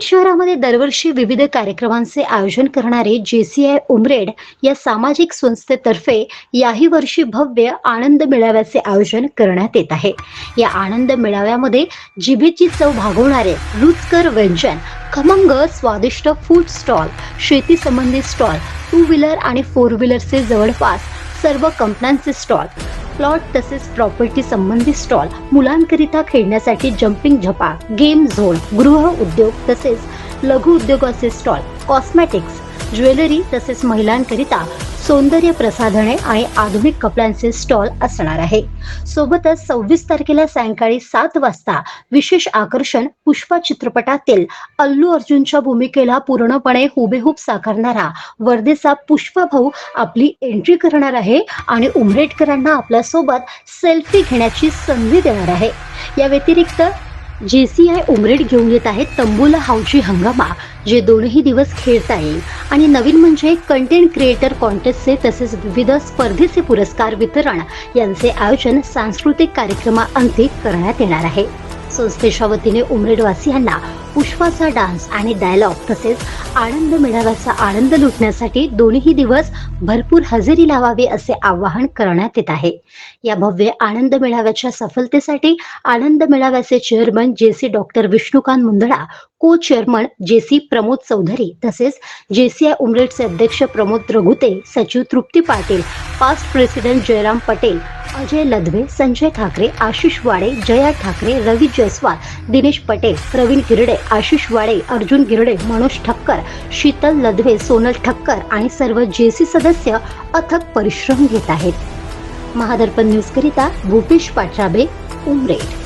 उमरेड शहरामध्ये दरवर्षी विविध कार्यक्रमांचे आयोजन करणारे जेसीआय उमरेड या सामाजिक संस्थेतर्फे याही वर्षी भव्य आनंद मेळाव्याचे आयोजन करण्यात येत आहे. या आनंद मेळाव्यामध्ये जिभेची चव भागवणारे रुचकर व्यंजन खमंग स्वादिष्ट फूड स्टॉल शेती संबंधित स्टॉल टू व्हीलर आणि फोर व्हीलरचे जवळपास सर्व कंपन्यांचे स्टॉल प्लॉट तसेच प्रॉपर्टी संबंधित स्टॉल मुलांकरिता खेळण्यासाठी जम्पिंग झपा गेम झोन गृह उद्योग तसेच लघु उद्योगाचे स्टॉल कॉस्मेटिक्स ज्वेलरी तसेच महिलांकरिता सौंदर्य प्रसाधने आणि आधुनिक कपड्यांचे स्टॉल असणार आहे. सोबतच सव्वीस तारखेला सायंकाळी सात वाजता विशेष आकर्षण पुष्पा चित्रपटातील अल्लू अर्जुनच्या भूमिकेला पूर्णपणे हुबेहूब साकारणारा वर्धेचा पुष्पा भाऊ आपली एंट्री करणार आहे आणि उमरेडकरांना आपल्यासोबत सेल्फी घेण्याची संधी देणार आहे. या व्यतिरिक्त जेसीआय उमरेड घेऊन येत आहे तंबूल हाऊची हंगामा जे दोनही दिवस खेळता येईल. आणि नवीन म्हणजे कंटेंट क्रिएटर कॉन्टेस्टचे तसेच विविध स्पर्धेचे पुरस्कार वितरण यांचे आयोजन सांस्कृतिक कार्यक्रमाअंती करण्यात येणार आहे. संस्थेच्या वतीने उमरेडवासियांना पुष्पाचा डान्स आणि डायलॉग तसेच आनंद मेळाव्याचा आनंद लुटण्यासाठी दोन्ही दिवस भरपूर हजेरी लावावी असे आवाहन करण्यात येत आहे. या भव्य आनंद मेळाव्याच्या सफलतेसाठी आनंद मेळाव्याचे chairman J C doctor Vishnukant Mundada co chairman J C Pramod Chaudhari तसेच जेसीआय उमरेडचे अध्यक्ष प्रमोद रघुते सचिव तृप्ती पाटील पास्ट प्रेसिडेंट जयराम पटेल अजय लदवे संजय ठाकरे आशिष वाडे जया ठाकरे रवी जयस्वाल दिनेश पटेल प्रवीण गिरडे आशिष वाडे अर्जुन गिरडे मनोज ठक्कर शीतल लदवे सोनल ठक्कर आणि सर्व जेसी सदस्य अथक परिश्रम घेत आहेत. महादर्पण न्यूजकरिता भूपेश पाटराबे उमरेड.